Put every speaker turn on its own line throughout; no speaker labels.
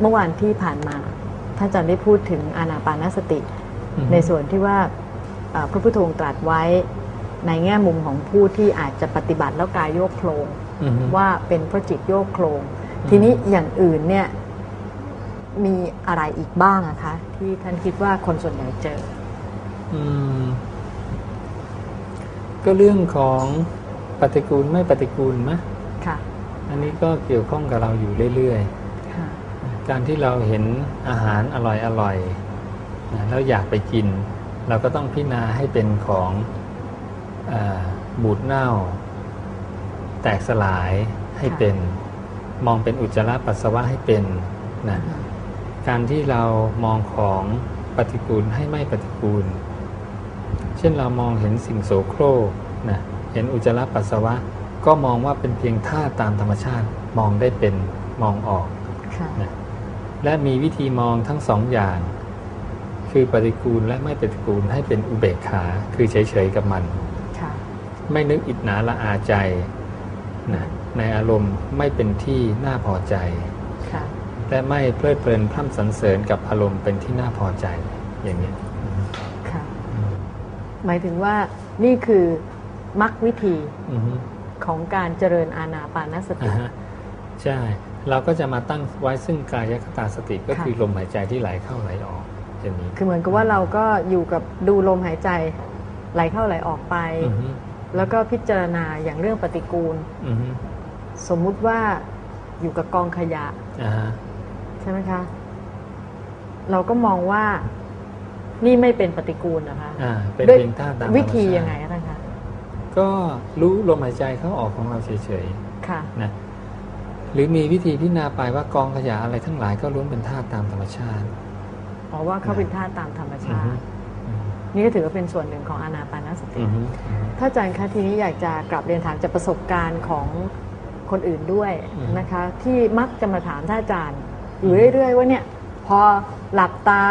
เมื่อวานที่ผ่านมาท่านอาจารย์ได้พูดถึงอานาปานสติ
อือฮึ
ในส่วนที่ว่าเอ่อพระพุทโธองค์ตรัสไว้ในแง่มุมของผู้ที่อาจจะปฏิบัติแล้วกายโยกโครง
อือฮึ
ว่าเป็นเพราะจิตโยกโครง
อืม
ทีนี้อย่างอื่นเนี่ยมีอะไรอีกบ้างอะคะที่ท่านคิดว่าคนส่วนใหญ่เจอ
อืมก็เรื่องของปฏิกูลไม่ปฏิกูลมะ
ค่ะ
อันนี้ก็เกี่ยวข้องกับเราอยู่เรื่อย
ค่ะ
ๆ การที่เราเห็นอาหารอร่อยอร่อยๆนะแล้วอยากไปกิน เราก็ต้องพิจารณาให้เป็นของอาบูดเน่า แตกสลายให้
ค่ะ
เป็น มองเป็นอุจจาระปัสสาวะให้เป็นนะการที่เรามองของปฏิกูลให้ไม่ปฏิกูล เช่นเรามองเห็นสิ่งโสโครกนะเห็นอุจจาระปัสสาวะ ก็มองว่าเป็นเพียงธาตุตามธรรมชาติมองได้เป็นมองออก
ค่ะ
นะ และมีวิธีมองทั้งสองอย่าง คือปฏิกูลและไม่ปฏิกูลให้เป็นอุเบกขาคือเฉยๆกับมัน
ค่ะ
ไม่นึกอิจนาละอาใจนะในอารมณ์ไม่เป็นที่น่าพอใจ
ค่ะ
และไม่เพลิดเพลินพร่ำสรรเสริญกับอารมณ์เป็นที่น่าพอใจอย่างนี้ย
ค่ะหมายถึงว่านี่คือมรรควิธี
อือฮึ
ของการเจริญอาณาปานสติ
อ่าฮะใช่ เราก็จะมาตั้งไว้ซึ่งกายคตาสติก็
ค่ะ
คือลมหายใจที่ไหลเข้าไหลออกอย่างนี้
คือเหมือนกับว่าเราก็อยู่กับดูลมหายใจไหลเข้าไหลออกไป
อือฮึ
แล้วก็พิจารณาอย่างเรื่องปฏิกูล
อือฮึ
สมมุติว่าอยู่กับกองขยะ
อ่าฮะ
ใช่ไหมคะ เราก็มองว่านี่ไม่เป็นปฏิกูลนะคะ
อ่าเป็น
ด้วย
เพียงธาตุตามธรรมชาติ
วิธียังไงคะท่านคะ
ก็รู้ลมหายใจเข้าออกของเราเฉย
ค่ะ
ๆนะ หรือมีวิธีพิจารณาไปว่ากองขยะอะไรทั้งหลายก็ล้วนเป็นธาตุตามธรรมชาติ
เพราะว่าเขาเป็นธาตุตามธรรม
อือ
ชา
ฮึ
ติ นี่ก็ถือว่าเป็นส่วนหนึ่งของอานาปานสติ
อือฮึอือฮึ
ถ้าอาจารย์คะทีนี้อยากจะกลับเรียนถามจากประสบการณ์ของคนอื่นด้วย
อืม
นะคะ ที่มักจะมาถามท่านอาจารย์อยู่เรื่อยๆว่าเนี่ยพอหลับตา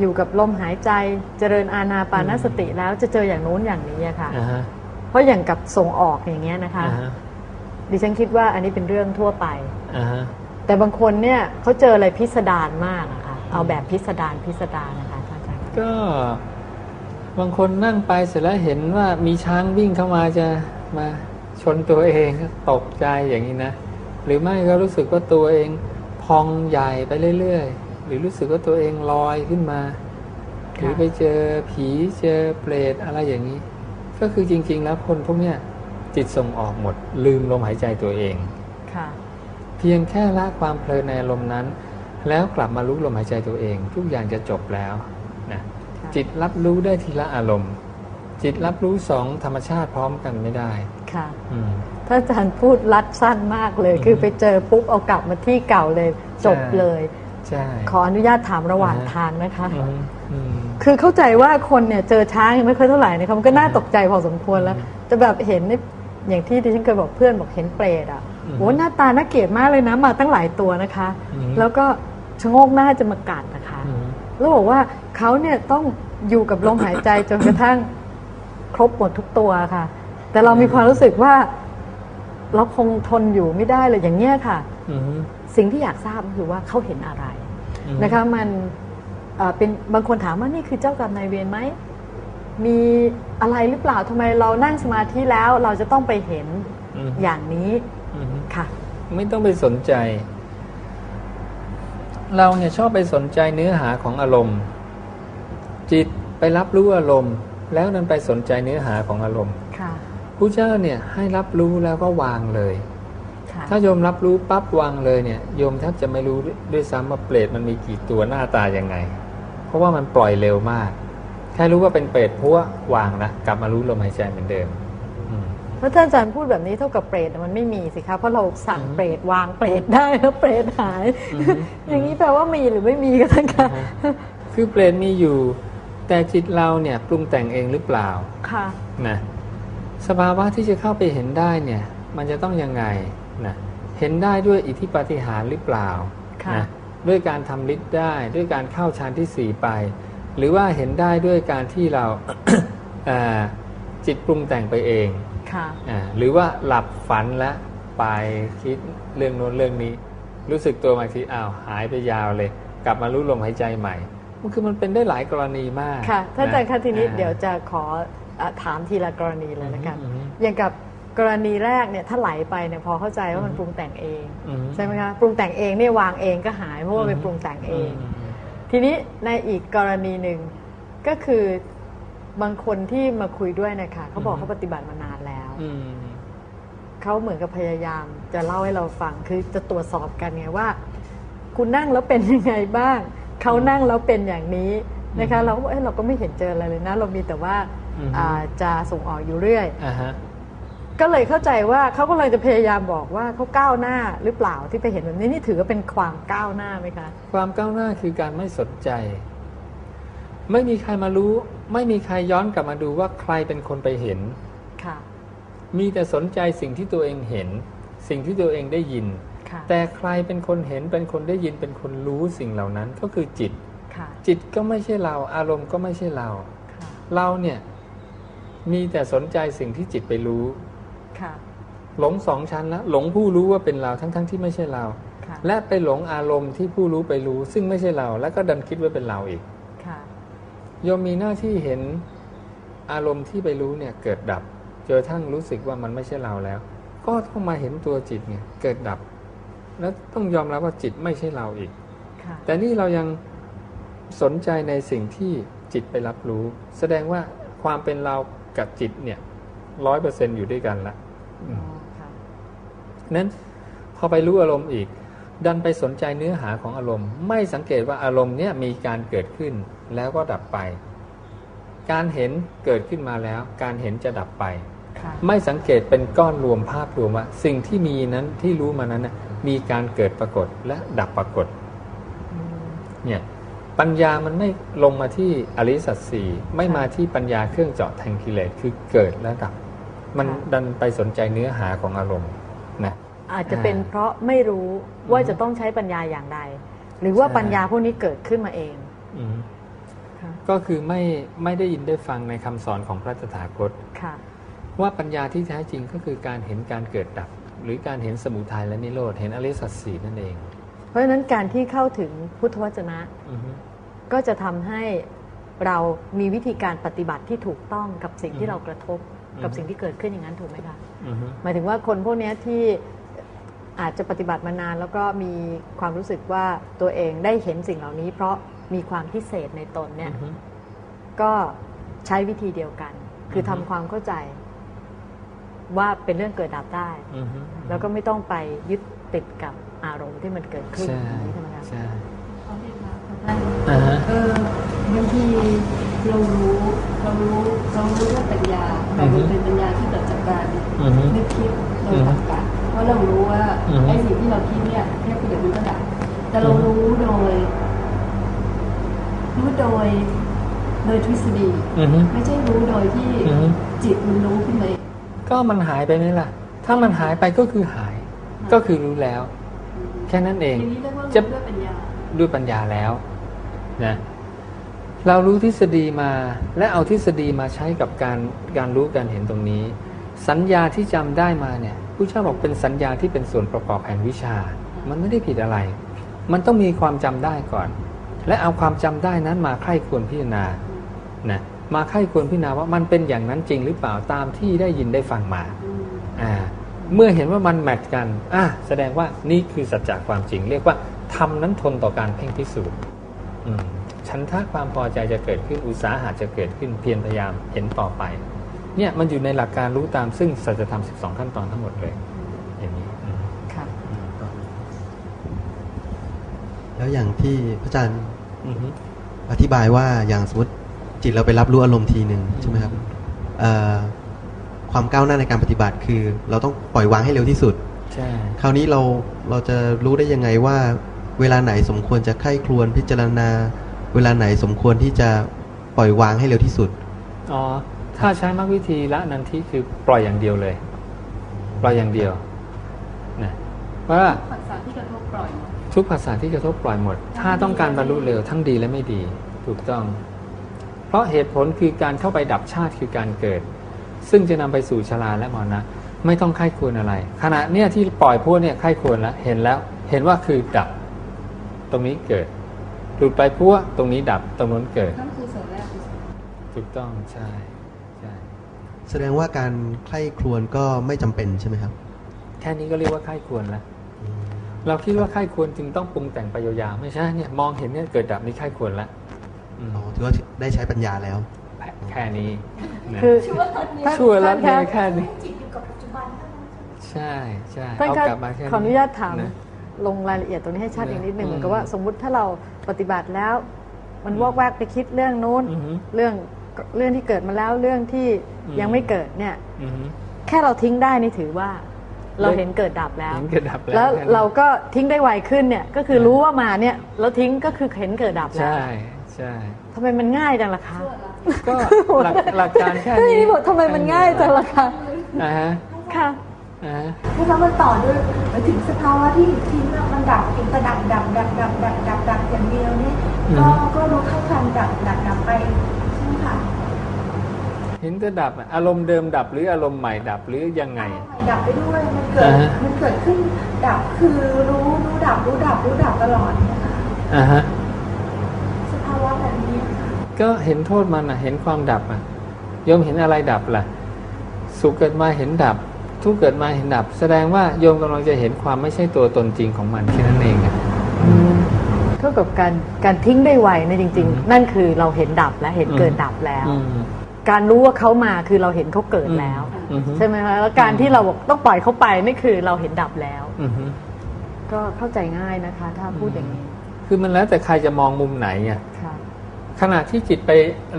อยู่กับลมหายใจเจริญอาณาปานสติแล้วจะเจออย่างโน้นอย่างนี้อะค่ะ
อ่าฮะ
เพราะอย่างกับส่งออกอย่างเงี้ยนะคะ
อ่าฮะ
ดิฉันคิดว่าอันนี้เป็นเรื่องทั่วไป
อ่าฮะ
แต่บางคนเนี่ยเขาเจออะไรพิสดารมากอะค่ะเอาแบบพิสดารพิสดารนะคะท่านอาจารย์
ก็บางคนนั่งไปเสร็จแล้วเห็นว่ามีช้างวิ่งเข้ามาจะมาชนตัวเองก็ตกใจอย่างนี้นะ หรือไม่ก็รู้สึกว่าตัวเองพองใหญ่ไปเรื่อยๆ หรือรู้สึกว่าตัวเองลอยขึ้นมา หรือไปเจอผีเจอเปรตอะไรอย่างนี้ ก็คือจริง ๆ แล้วคนพวกเนี้ย จิตส่งออกหมด ลืมลมหายใจตัวเอง
ค่ะ
เพียงแค่ละความเพลินในอารมณ์นั้น แล้วกลับมารู้ลมหายใจตัวเอง ทุกอย่างจะจบแล้วนะ
ค่ะ
จิตรับรู้ได้ทีละอารมณ์ จิตรับรู้สองธรรมชาติพร้อมกันไม่ได้
ค่ะ
อืม
ถ้าอาจารย์พูดรัดสั้นมากเลย
อืม
คือไปเจอปุ๊บเอากลับมาที่เก่าเลยจบ
ใช่
เลย
ใช่
ขออนุญาตถามระหว่าง
อ่าฮะ
ทางนะคะ
อืมอืม
คือเข้าใจว่าคนเนี่ยเจอช้างยังไม่ค่อยเท่าไหร่นะคะมันก็น่าตกใจพอสมควรแล้ว
อืม
จะแบบเห็นนี่ อย่างที่ดิฉันเคยบอกเพื่อนบอกเห็นเปรตอะ
อืม
โหหน้าตาน่าเกลียดมากเลยนะ มาตั้งหลายตัวนะคะ
อืม
แล้วก็ชะโงกหน้าจะมากัดนะคะ
อืม
แล้วบอกว่าเขาเนี่ยต้องอยู่กับลมหายใจจนกระทั่งครบหมดทุกตัวค่ะ แต่เรามีความรู้สึกว่า เราคงทนอยู่ไม่ได้เลยอย่างเงี้ยค่ะ
อืม
สิ่งที่อยากทราบก็คือว่าเขาเห็นอะไร
อืม
นะคะ มันเอ่อเป็นบางคนถามว่านี่คือเจ้ากรรมนายเวรไหม มีอะไรหรือเปล่าทำไมเรานั่งสมาธิแล้วเราจะต้องไปเห็น
อืม
อย่างนี้
อืม
ค่ะ
ไม่ต้องไปสนใจ เราเนี่ยชอบไปสนใจเนื้อหาของอารมณ์ จิตไปรับรู้อารมณ์ แล้วนั้นไปสนใจเนื้อหาของอารมณ์
ค่ะ
ผู้เจ้าเนี่ยให้รับรู้แล้วก็วางเลย
ค่ะ
ถ้าโยมรับรู้ปั๊บวางเลยเนี่ยโยมแทบจะไม่รู้ด้วยซ้ำว่าเปรตมันมีกี่ตัวหน้าตายังไง เพราะว่ามันปล่อยเร็วมาก แค่รู้ว่าเป็นเปรตพัววางนะกลับมารู้ลมหายใจเหมือนเดิมอืม
เพราะท่านอาจารย์พูดแบบนี้เท่ากับเปรตน่ะมันไม่มีสิคะเพราะเราสั่ง
อืม
เปรตวางเปรตได้แล้วเปรตหาย
อือฮึ
อย่างนี้แปลว่ามีหรือไม่มีก็ท่านคะ
นะฮะคือเปรตมีอยู่ แต่จิตเราเนี่ยปรุงแต่งเองหรือเปล่า
ค่ะ
นะสภาวะที่จะเข้าไปเห็นได้เนี่ยมันจะต้องยังไงนะเห็นได้ด้วยอิทธิปาฏิหาริย์หรือเปล่า
ค่ะ
นะด้วยการทำฤทธิ์ได้ด้วยการเข้าฌานที่สี่ไป หรือว่าเห็นได้ด้วยการที่เราอ่าจิตปรุงแต่งไปเอง
ค่ะ
อ่าหรือว่าหลับฝันและไปคิดเรื่องโน้นเรื่องนี้ รู้สึกตัวมาทีอ้าวหายไปยาวเลย กลับมารู้ลมหายใจใหม่มันคือมันเป็นได้หลายกรณีมาก
ค่ะท่านอาจารย์คะทีนี้
อ่า
เดี๋ยวจะขออะถามทีละกรณีเลยละกัน
อืมอืม
อย่างกับกรณีแรกเนี่ยถ้าไหลไปเนี่ยพอเข้าใจว่ามันปรุงแต่งเอง
อืม
ใช่ไหมคะปรุงแต่งเองเนี่ยวางเองก็หายเพราะว่าไปปรุงแต่งเอง
ม
ทีนี้ในอีกกรณีหนึ่งก็คือบางคนที่มาคุยด้วยนะคะเขาบอก
อืม
เขาปฏิบัติมานานแล้ว
อืม
เขาเหมือนกับพยายามจะเล่าให้เราฟังคือจะตรวจสอบกันไงว่า คุณนั่งแล้วเป็นยังไงบ้างเขานั่งแล้วเป็นอย่างนี้นะคะ
อืม
เราก็บอกเอ้ยเราก็ไม่เห็นเจออะไรเลยนะ เรามีแต่ว่า
อืม
อ่าจะส่งออกอยู่เรื่อย
อ่าฮะ
ก็เลยเข้าใจว่าเขาก็เลยจะพยายามบอกว่าเขาก้าวหน้าหรือเปล่าที่ไปเห็นแบบนี้นี่ถือว่าเป็นความก้าวหน้าไหมคะ
ความก้าวหน้าคือการไม่สนใจ ไม่มีใครมารู้ ไม่มีใครย้อนกลับมาดูว่าใครเป็นคนไปเห็น
ค่ะ
มีแต่สนใจสิ่งที่ตัวเองเห็น สิ่งที่ตัวเองได้ยิน
ค่ะ
แต่ใครเป็นคนเห็นเป็นคนได้ยินเป็นคนรู้สิ่งเหล่านั้นก็คือจิต
ค่ะ
จิตก็ไม่ใช่เรา อารมณ์ก็ไม่ใช่เรา
ค่ะ
เราเนี่ยมีแต่สนใจสิ่งที่จิตไปรู้
ค่ะ
หลงสองชั้นแล้วหลงผู้รู้ว่าเป็นเราทั้งๆทที่ไม่ใช่เรา
ค่ะ
และไปหลงอารมณ์ที่ผู้รู้ไปรู้ ซึ่งไม่ใช่เรา แล้วก็ดันคิดว่าเป็นเราอีก
ค่ะ
โยมมีหน้าที่เห็นอารมณ์ที่ไปรู้เนี่ยเกิดดับจนกระทั่งรู้สึกว่ามันไม่ใช่เราแล้ว ก็ต้องมาเห็นตัวจิตเนี่ยเกิดดับ แล้วต้องยอมรับว่าจิตไม่ใช่เราอีก
ค่ะ
แต่นี่เรายังสนใจในสิ่งที่จิตไปรับรู้ แสดงว่าความเป็นเรากับจิตเนี่ยร้อยเปอร์เซ็นอยู่ด้วยกันละ
อ๋อค่ะ
นั้นพอไปรู้อารมณ์อีก ดันไปสนใจเนื้อหาของอารมณ์ ไม่สังเกตว่าอารมณ์เนี่ยมีการเกิดขึ้นแล้วก็ดับไป การเห็นเกิดขึ้นมาแล้ว การเห็นจะดับไป
ค่ะ
ไม่สังเกตเป็นก้อนรวมภาพรวมว่าสิ่งที่มีนั้นที่รู้มานั้นน่ะมีการเกิดปรากฏและดับปรากฏ
อืม
เนี่ยปัญญามันไม่ลงมาที่อริยสัจสี่ไม่มาที่ปัญญาเครื่องเจาะแทงกิเลสคือเกิดและดับ มันดันไปสนใจเนื้อหาของอารมณ์นะ
อาจจะเป็นเพราะไม่รู้ว่าจะต้องใช้ปัญญาอย่างใด หรือว่า
ใช่
ปัญญาพวกนี้เกิดขึ้นมาเอง
อืม
ค่ะ
ก็คือไม่ไม่ได้ยินได้ฟังในคำสอนของพระตถาคต
ค่ะ
ว่าปัญญาที่แท้จริงก็คือการเห็นการเกิดดับ หรือการเห็นสมุทัยและนิโรธเห็นอริยสัจสี่นั่นเอง
เพราะฉะนั้นการที่เข้าถึงพุทธวจนะ
อือฮึ
ก็จะทำให้เรามีวิธีการปฏิบัติที่ถูกต้องกับสิ่งที่
อืม
เรากระทบ กับ
อืม
สิ่งที่เกิดขึ้นอย่างนั้นถูกไหมคะ
อือฮึ
หมายถึงว่าคนพวกเนี้ยที่อาจจะปฏิบัติมานานแล้วก็มีความรู้สึกว่าตัวเองได้เห็นสิ่งเหล่านี้ เพราะมีความพิเศษในตนเนี่ย
อือฮึ
ก็ใช้วิธีเดียวกัน คืออ
อฮึ
ทำความเข้าใจว่าเป็นเรื่องเกิดดับได้
อือฮึ
แล้วก็ไม่ต้องไปยึดติดกับอารมณ์ที่มันเกิดขึ้น
ใช่
อย่างนี้ใช่ไหมคะ
ใช่
เขาเรียกว่าท่าน
อ่าฮะ
เออบางทีเรารู้เรารู้เรารู้ว่าปัญญาแต่มันเป็นปัญญาที่เกิดจากการ
อือฮึ
นึกคิดโดยตรรกะเพราะเรารู้ว่า
อือฮึ
ไอ้สิ่งที่เราคิดเนี่ยแค่เดี๋ยวมันก็ดับแต่เรา
อือฮึ
รู้โดย รู้โดยโดยทฤษฎี
อือฮึ
ไม่ใช่รู้โดยที่
อือฮึ
จิตมันรู้ขึ้นมาเอง
ก็มันหายไปไหมล่ะ ถ้ามันหายไปก็คือหาย ก็คือรู้แล้ว แค่นั้นเอง
ทีนี้เรียกว่า
จะ
รู้ด้วยปัญญา
ด้วยปัญญาแล้ว นะเรารู้ทฤษฎีมาและเอาทฤษฎีมาใช้กับการการรู้การเห็นตรงนี้ สัญญาที่จำได้มาเนี่ยผู้เช่าบอกเป็นสัญญาที่เป็นส่วนประกอบแห่งวิชา มันไม่ได้ผิดอะไร มันต้องมีความจำได้ก่อน และเอาความจำได้นั้นมาไข้ควรพิจารณานะมาไข้ควรพิจารณาว่ามันเป็นอย่างนั้นจริงหรือเปล่าตามที่ได้ยินได้ฟังมาอ่าเมื่อเห็นว่ามันแมทช์กันอะแสดงว่านี่คือสัจจะความจริง เรียกว่าทำนั้นทนต่อการเพ่งพิสูจน์ ฉันทะความพอใจจะเกิดขึ้นอุตสาหะจะเกิดขึ้นเพียรพยายามเห็นต่อไป เนี่ยมันอยู่ในหลักการรู้ตามซึ่งสัจธรรม 12 ขั้นตอนทั้งหมดเลย อย่างนี้อืม
ค่ะ
แล้วอย่างที่พระอาจารย์
อือฮึ
อธิบายว่าอย่างสมมติจิตเราไปรับรู้อารมณ์ทีหนึ่งใช่ไหมครับเอ่อความก้าวหน้าในการปฏิบัติคือ เราต้องปล่อยวางให้เร็วที่สุด
ใช่
คราวนี้เราเราจะรู้ได้ยังไงว่า เวลาไหนสมควรจะไข้ครวนพิจารณา เวลาไหนสมควรที่จะปล่อยวางให้เร็วที่สุด
อ๋อถ้าใช้มรรควิธีละนันทิคือปล่อยอย่างเดียวเลย ปล่อยอย่างเดียวนะว่า
ภาษาที่กระทบปล่อยหมด
ทุกภาษาที่กระทบปล่อยหมด ถ้าต้องการบรรลุเร็วทั้งดีและไม่ดี ถูกต้อง เพราะเหตุผลคือการเข้าไปดับชาติคือการเกิด ซึ่งจะนำไปสู่ชราและมรณะ ไม่ต้องไข้ควรอะไร ขณะเนี้ยที่ปล่อยพวกเนี่ยไข้ควรแล้วเห็นแล้ว เห็นว่าคือดับ ตรงนี้เกิด หลุดไปพัวตรงนี้ดับตรงนู้นเกิด
ทั้งกุศลและอกุศล
ถูกต้องใช่ใช่
แสดงว่าการใคร่ครวญก็ไม่จำเป็นใช่ไหมครับ
แค่นี้ก็เรียกว่าไข้ควรแล้วเราคิดว่าไข้ควรจึงต้องปรุงแต่งไปยาวๆไม่ใช่เนี่ยมองเห็นเนี่ยเกิดดับนี่ไข้ควรแล้วอืม
อ๋อถือว่าได้ใช้ปัญญาแล้ว
แค่นี้นะ
คือ
ช่วยแล้ว
ท่าน
เนี่ย
คะ
แค่นี้
จิตอยู่กับปัจจุบันเท่านั้นใช่ไหม
ใช่ใช่
ท่าน
เอา
คะ
กลับมาแค่นี้
ขออนุญาตถาม
นะ
ลงรายละเอียดตรงนี้ให้ชัดอีกนิดหนึ่ง
อืม
เหมือนกับว่าสมมุติถ้าเราปฏิบัติแล้ว มันวอกแวกไปคิดเรื่องนู้น
อือฮึ
เรื่องเรื่องที่เกิดมาแล้วเรื่องที่
อืม
ยังไม่เกิดเนี่ย
อือฮึ
แค่เราทิ้งได้นี่ถือว่า เราเห็นเกิดดับแล้ว
เห็นเกิดดับแล้ว
แล้ว
แค่นั้น
เราก็ทิ้งได้ไวขึ้นเนี่ยก็คือรู้ว่ามาเนี่ยแล้วทิ้งก็คือเห็นเกิดดับแล้ว
ใช่ใช่
ทำไมมันง่ายจังล่ะคะ
ก็หลักหลักการแค่นี้
นี่บอกทำไมมันง่ายจังล่ะคะ
อ่าฮะ
ค่ะ
อ่าฮะ
แล้วมันต่อด้วยไปถึงสภาวะที่ทิ้งแล้วมันดับเองแต่ดับดับดับดับดับดับดับอย่างเดียวนี่ก็ก็รู้เท่าทันดับดับดับไปใช่ไหมคะ
เห็นแต่ดับอะอารมณ์เดิมดับหรืออารมณ์ใหม่ดับหรือยังไง
ดับไปด้วยมันเกิด
อ่าฮะ
มันเกิดขึ้นดับคือรู้รู้ดับรู้ดับรู้ดับตลอดนะคะ
อ่าฮะ
สภาวะแบบนี้ค่ะ
ก็เห็นโทษมันอะ เห็นความดับอะโยมเห็นอะไรดับล่ะ สุขเกิดมาเห็นดับ ทุกข์เกิดมาเห็นดับ แสดงว่าโยมกำลังจะเห็นความไม่ใช่ตัวตนจริงของมันแค่นั้นเองอะ
เท่ากับการการทิ้งได้ไวเนี่ยจริง ๆ นั่นคือเราเห็นดับแล้วเห็นเกิดดับแล้ว
อืม
การรู้ว่าเขามาคือเราเห็นเขาเกิดแล้ว
อืม
ใช่ไหมคะแล้วการที่เราบอกต้องปล่อยเขาไปนี่คือเราเห็นดับแล้ว
อืม
ก็เข้าใจง่ายนะคะ ถ้าพูดอย่างนี้
คือมันแล้วแต่ใครจะมองมุมไหนอะ
ค่ะ
ขณะที่จิตไป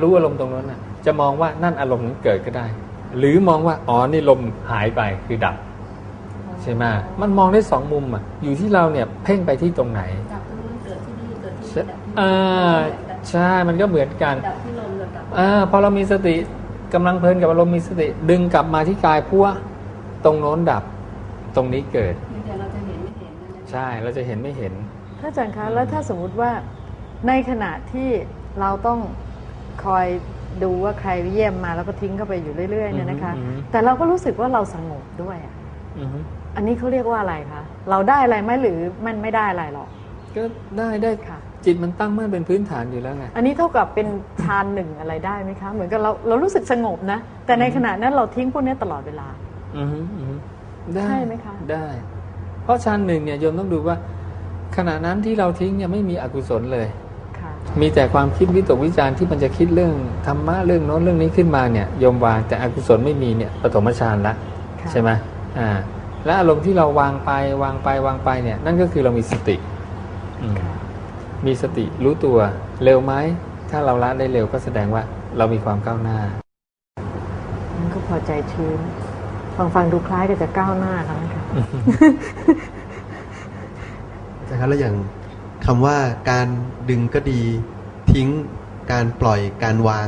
รู้อารมณ์ตรงนั้นน่ะจะมองว่านั่นอารมณ์นั้นเกิดก็ได้ หรือมองว่าอ๋อนี่ลมหายไปคือดับใช่ไหมมันมองได้สองมุมอะอยู่ที่เราเนี่ยเพ่งไปที่ตรงไหน
ดับตรงนู้นเกิดที่นี่เกิดที่นี่ดับที่
อ่า
ดับ
ใช่มันก็เหมือนกัน
ดับที่ลมกับดับ
อ่าพอเรามีสติกำลังเพลินกับอารมณ์มีสติดึงกลับมาที่กายพัวตรงโน้นดับตรงนี้เกิด
เพียงแต่เราจะเห็นไม่เห็นนั่นเอง
ใช่เราจะเห็นไม่เห็น
ถ้าอาจารย์คะแล้วถ้าสมมุติว่าในขณะที่เราต้องคอย ดูว่าใครเยี่ยมมาแล้วก็ทิ้งเข้าไปอยู่เรื่อยๆเนี่ยนะคะ
อืมอืม
แต่เราก็รู้สึกว่าเราสงบด้วยอะ
อือฮึ
อันนี้เขาเรียกว่าอะไรคะเราได้อะไรไหมหรือมันไม่ได้อะไรหรอก
ก็ได้ได้
ค่ะ
จิตมันตั้งมั่นเป็นพื้นฐานอยู่แล้วไง
อันนี้เท่ากับเป็นฌานหนึ่งอะไรได้ไหมคะ เหมือนกับเราเรารู้สึกสงบนะ แต่ในขณะนั้นเราทิ้งพวกนี้ตลอดเวลา
อือฮึอือฮึได้
ใช่ไหมคะ
ได้ เพราะชั้นหนึ่งเนี่ยโยมต้องดูว่า ขณะนั้นที่เราทิ้งเนี่ยไม่มีอกุศลเลย
ค่ะ
มีแต่ความคิดวิตกวิจารณ์ที่มันจะคิดเรื่องธรรมะเรื่องโน้นเรื่องนี้ขึ้นมาเนี่ยโยมวางแต่อกุศลไม่มีเนี่ยปฐมฌานละ
ค่ะ
ใช่ไหมอ่าและอารมณ์ที่เราวางไปวางไปวางไปเนี่ย นั่นก็คือเรามีสติอืมมีสติรู้ตัวเร็วไหมถ้าเราละได้เร็วก็แสดงว่าเรามีความก้าวหน้า
มันก็พอใจชื้นฟังฟังดูคล้ายกับจะก้าวหน้าค่ะนะคะ
นะครับแล้วอย่าง คำว่าการดึงก็ดีทิ้งการปล่อยการวาง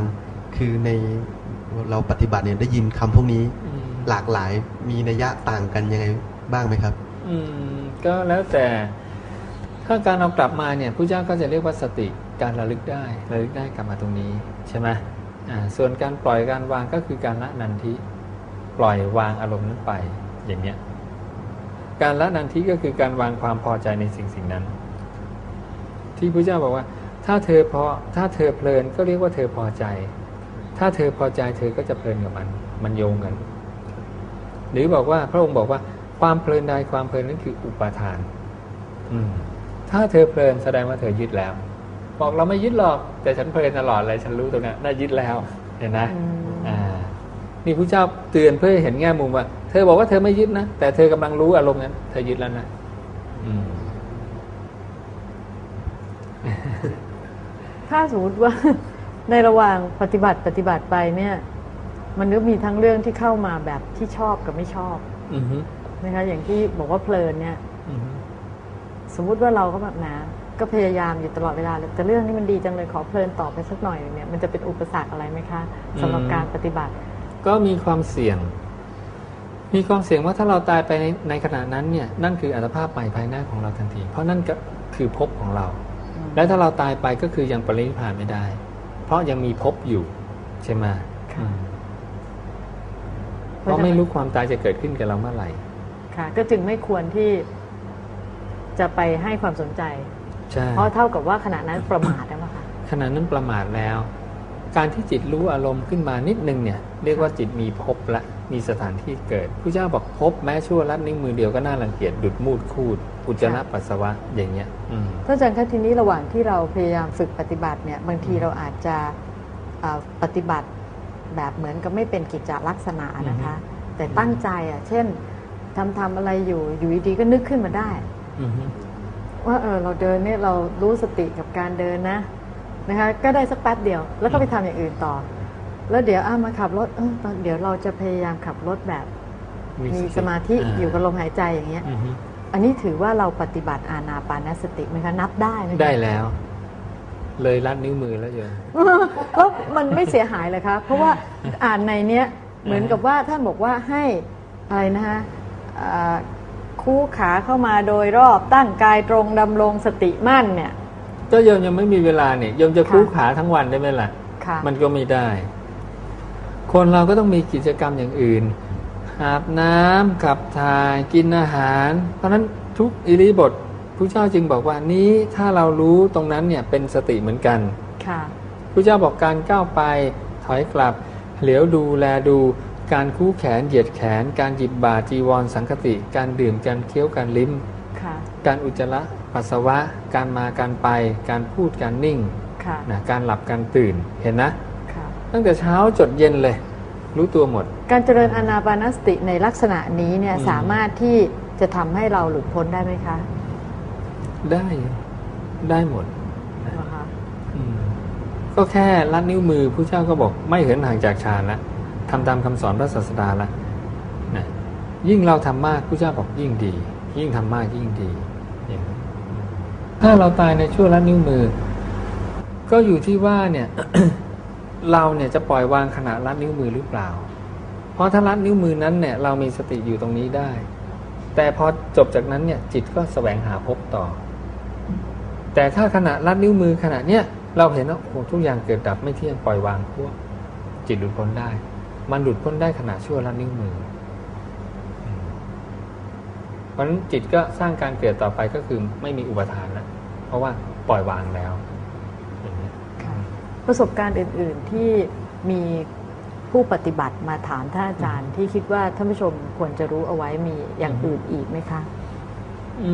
คือในเราปฏิบัติเนี่ยได้ยินคำพวกนี้
อืม
หลากหลายมีนัยยะต่างกันยังไงบ้างไหมครับ
อืมก็แล้วแต่ถ้าการเอากลับมาเนี่ยผู้เจ้าก็จะเรียกว่าสติการระลึกได้ระลึกได้กลับมาตรงนี้ใช่ไหมอ่าส่วนการปล่อยการวางก็คือการละนันทิปล่อยวางอารมณ์นั้นไปอย่างเนี้ยการละนันทิก็คือการวางความพอใจในสิ่งสิ่งนั้น ที่พระเจ้าบอกว่า ถ้าเธอพอถ้าเธอเพลินก็เรียกว่าเธอพอใจ ถ้าเธอพอใจเธอก็จะเพลินกับมัน มันโยงกัน หรือบอกว่าพระองค์บอกว่าความเพลินใดความเพลินนั้นคืออุปาทาน อืมถ้าเธอเพลินแสดงว่าเธอยึดแล้ว บอกเราไม่ยึดหรอก แต่ฉันเพลินตลอดเลยฉันรู้ตรงนั้นได้ยึดแล้วเห็นนะ
อืม
อ่านี่พระเจ้าเตือนเพื่อให้เห็นแง่มุมว่า เธอบอกว่าเธอไม่ยึดนะแต่เธอกำลังรู้อารมณ์นั้น เธอยึดแล้วนะ อืม
ถ้าสมมติว่าในระหว่างปฏิบัติปฏิบัติไปเนี่ย มันก็มีทั้งเรื่องที่เข้ามาแบบที่ชอบกับไม่ชอบ
อือฮึ
นะคะอย่างที่บอกว่าเพลินเนี่ย
อือฮึ
สมมุติว่าเราก็แบบนะก็พยายามอยู่ตลอดเวลาเลยแต่เรื่องนี้มันดีจังเลยขอเพลินต่อไปสักหน่อยหนึ่งเนี่ยมันจะเป็นอุปสรรคอะไรไหมคะสำหรับการปฏิบัติ
ก็มีความเสี่ยง มีความเสี่ยงว่าถ้าเราตายไปในในขณะนั้นเนี่ย นั่นคืออัตภาพใหม่ภายหน้าของเราทันที เพราะนั่นก็คือภพของเรา และถ้าเราตายไปก็คือยังปรินิพพานไม่ได้ เพราะยังมีภพอยู่ใช่ไหม
ค่ะ
อืมเพราะไม่รู้ความตายจะเกิดขึ้นกับเราเมื่อไหร่
ค่ะ ก็จึงไม่ควรที่จะไปให้ความสนใจ
ใช่
เพราะเท่ากับว่าขณะนั้นประมาทได้ไหมคะ
ขณะนั้นประมาทแล้ว การที่จิตรู้อารมณ์ขึ้นมานิดนึงเนี่ย เรียกว่าจิตมีภพละ มีสถานที่เกิด ผู้เจ้าบอกภพแม้ชั่วลัดนิ้วมือเดียวก็น่ารังเกียจดุดมูดคูด อุจจาระปัสสาวะอย่างเงี้ยอืม
ท่านอาจารย์คะทีนี้ระหว่างที่เราพยายามฝึกปฏิบัติเนี่ยบางทีเราอาจจะเอ่อปฏิบัติแบบเหมือนกับไม่เป็นกิจจลักษณะนะคะ แต่ตั้งใจอะเช่นทำทำอะไรอยู่อยู่ดีๆก็นึกขึ้นมาได้
อือฮึ
ว่าเออเราเดินเนี่ยเรารู้สติกับการเดินนะนะคะก็ได้สักแป๊บเดียว แล้วก็ไปทำอย่างอื่นต่อ แล้วเดี๋ยวอ้ามาขับรถเออตอนเดี๋ยวเราจะพยายามขับรถแบบ มีสมาธิอยู่กับลมหายใจอย่างเงี้ย
อือฮึ
อันนี้ถือว่าเราปฏิบัติอานาปานสติไหมคะนับได้ไหมคะ
ได้แล้ว เลยลัดนิ้วมือแล้วโยม
แล้วมันไม่เสียหายเลยคะเพราะว่าอ่านในเนี้ยเหมือนกับว่าท่านบอกว่าให้อะไรนะคะอ่าคู่ขาเข้ามาโดยรอบตั้งกายตรงดำรงสติมั่นเนี่ย
ก็โยมยังไม่มีเวลาเนี่ยโยมจะ
ค่ะ
คู่ขาทั้งวันได้ไหมล่ะ
ค่ะ
มันก็ไม่ได้ คนเราก็ต้องมีกิจกรรมอย่างอื่น อาบน้ำขับถ่ายกินอาหาร เพราะฉะนั้นทุกอิริบทพระเจ้าจึงบอกว่านี้ถ้าเรารู้ตรงนั้นเนี่ยเป็นสติเหมือนกัน
ค่ะ
พระเจ้าบอกการก้าวไปถอยกลับ เหลียวดูแลดูการคู่แขนเหยียดแขน การหยิบบาจีวรสังคติ การดื่มการเคี้ยวการลิ้ม
ค่ะ
การอุจจาระปัสสาวะ การมาการไป การพูดการนิ่ง
ค่ะ
นะการหลับการตื่นเห็นนะ
ค่ะ
ตั้งแต่เช้าจดเย็นเลย รู้ตัวหมด
การเจริญอานาปานสติในลักษณะนี้เนี่ย
อืม
สามารถที่จะทำให้เราหลุดพ้นได้ไหมคะ
ได้ได้หมด
เหรอคะ
อืมก็แค่ลัดนิ้วมือผู้เจ้าก็บอกไม่เหินห่างจากฌานแล้วทำตามคำสอนพระศาสดาแล้วนะยิ่งเราทำมากผู้เจ้าบอกยิ่งดี ยิ่งทำมากยิ่งดีอย่างนี้ถ้าเราตายในช่วงลัดนิ้วมือ ก็อยู่ที่ว่าเนี่ย เราเนี่ยจะปล่อยวางขณะลัดนิ้วมือหรือเปล่า เพราะถ้าลัดนิ้วมือนั้นเนี่ยเรามีสติอยู่ตรงนี้ได้ แต่พอจบจากนั้นเนี่ยจิตก็แสวงหาพบต่อ แต่ถ้าขณะลัดนิ้วมือขณะเนี้ยเราเห็นว่าโอ้ทุกอย่างเกิดดับไม่เที่ยงปล่อยวางพวกจิตหลุดพ้นได้ มันหลุดพ้นได้ขณะชั่วลัดนิ้วมือเพราะฉะนั้นจิตก็สร้างการเกิดต่อไปก็คือไม่มีอุปทานแล้วเพราะว่าปล่อยวางแล้ว
ประสบการณ์อื่น ๆ ที่มีผู้ปฏิบัติมาถามท่านอาจารย์ที่คิดว่าท่านผู้ชมควรจะรู้เอาไว้มีอย่างอื่นอีกไหมคะ
อื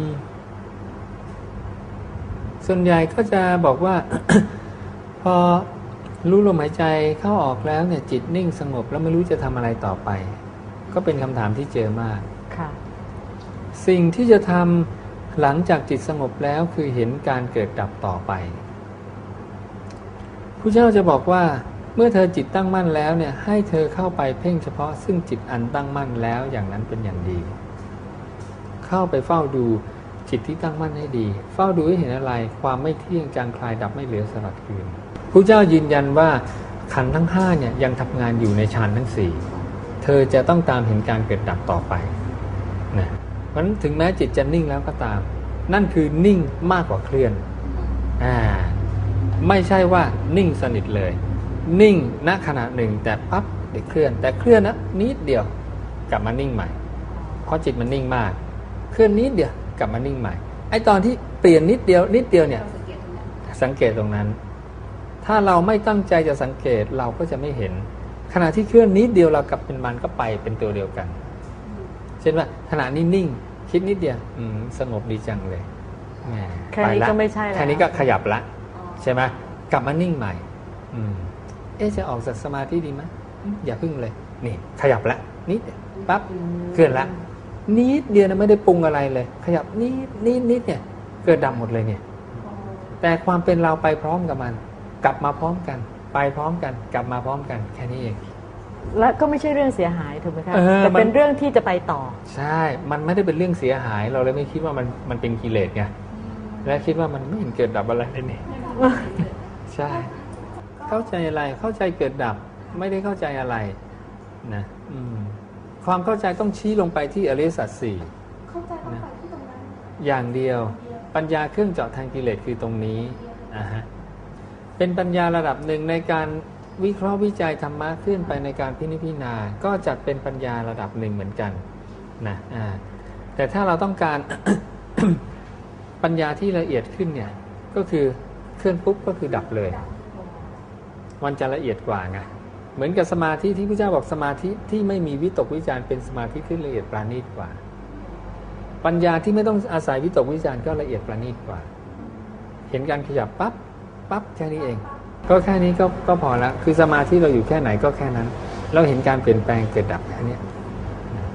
ม ส่วนใหญ่ก็จะบอกว่า พอรู้ลมหายใจเข้าออกแล้วเนี่ย จิตนิ่งสงบแล้วไม่รู้จะทำอะไรต่อไป ก็เป็นคำถามที่เจอมาก
ค่ะ
สิ่งที่จะทำหลังจากจิตสงบแล้วคือเห็นการเกิดดับต่อไป ผู้เจ้าจะบอกว่าเมื่อเธอจิตตั้งมั่นแล้วเนี่ยให้เธอเข้าไปเพ่งเฉพาะซึ่งจิตอันตั้งมั่นแล้วอย่างนั้นเป็นอย่างดี เข้าไปเฝ้าดูจิตที่ตั้งมั่นให้ดี เฝ้าดูให้เห็นอะไรความไม่เที่ยงจางคลายดับไม่เหลือสลัดคืนผู้เจ้ายืนยันว่าขันทั้งห้าเนี่ยยังทำงานอยู่ในฌานทั้งสี่เธอจะต้องตามเห็นการเกิดดับต่อไปนะเพราะฉะนั้นถึงแม้จิตจะนิ่งแล้วก็ตาม นั่นคือนิ่งมากกว่าเคลื่อนอ่า ไม่ใช่ว่านิ่งสนิทเลย นิ่งณขณะหนึ่ง แต่ปั๊บเดี๋ยวเคลื่อน แต่เคลื่อนนะนิดเดียวกลับมานิ่งใหม่ เพราะจิตมันนิ่งมาก เคลื่อนนิดเดียวกลับมานิ่งใหม่ไอ้ตอนที่เปลี่ยนนิดเดียวนิดเดียวเนี่ย
เราสังเกตตรงนั้น
สังเกตตรงนั้น ถ้าเราไม่ตั้งใจจะสังเกตเราก็จะไม่เห็น ขณะที่เคลื่อนนิดเดียวเรากลับเป็นมันก็ไปเป็นตัวเดียวกัน เช่นว่าขณะนี้นิ่งคิดนิดเดียวอืมสงบดีจังเลยแหม
แค่นี้
ปละ
ก็ไม่ใช่แล้ว
แค่นี้ก็ขยับละ
อ๋อ
ใช่ไหมกลับมานิ่งใหม่อืมเอ๊ะจะออกจากสมาธิดีไหมอืมอย่าพึ่งเลย นี่ ขยับละนิดเดียวปั๊บเคลื่อนละนิดเดียวนะไม่ได้ปรุงอะไรเลย ขยับนิดนิดนิดเนี่ย เกิดดับหมดเลยเนี่ย แต่ความเป็นเราไปพร้อมกับมัน กลับมาพร้อมกัน ไปพร้อมกัน กลับมาพร้อมกันแค่นี้เอง
และก็ไม่ใช่เรื่องเสียหายถูกไหมคะ
เออ
แต่เป็น
มัน
เรื่องที่จะไปต่อ
ใช่ มันไม่ได้เป็นเรื่องเสียหาย เราเลยไม่คิดว่ามันมันเป็นกิเลสไงและคิดว่ามันไม่เห็นเกิดดับอะไรเลยนี่ ใช่ เข้าใจอะไรเข้าใจเกิดดับ ไม่ได้เข้าใจอะไรนะอืมความเข้าใจต้องชี้ลงไปที่อริยสัจสี่
เข้าใจต้องไปที่ตรงนั้น
อย่างเดียว ปัญญาเครื่องเจาะทางกิเลสคือตรงนี้อ่าฮะเป็นปัญญาระดับหนึ่งในการวิเคราะห์วิจัยธรรมะขึ้นไปในการพินิจพิจารณาก็จัดเป็นปัญญาระดับหนึ่งเหมือนกันนะอ่าแต่ถ้าเราต้องการปัญญาที่ละเอียดขึ้นเนี่ยก็คือ เคลื่อนปุ๊บก็คือดับเลย มันจะละเอียดกว่าไงเหมือนกับสมาธิที่พระเจ้าบอกสมาธิที่ไม่มีวิตกวิจารณ์เป็นสมาธิที่ละเอียดปราณีตกว่า ปัญญาที่ไม่ต้องอาศัยวิตกวิจารณ์ก็ละเอียดประณีตกว่า เห็นการขยับปั๊บปั๊บแค่นี้เอง ก็แค่นี้ก็ก็พอละคือสมาธิเราอยู่แค่ไหนก็แค่นั้น เราเห็นการเปลี่ยนแปลงเกิดดับแค่นี้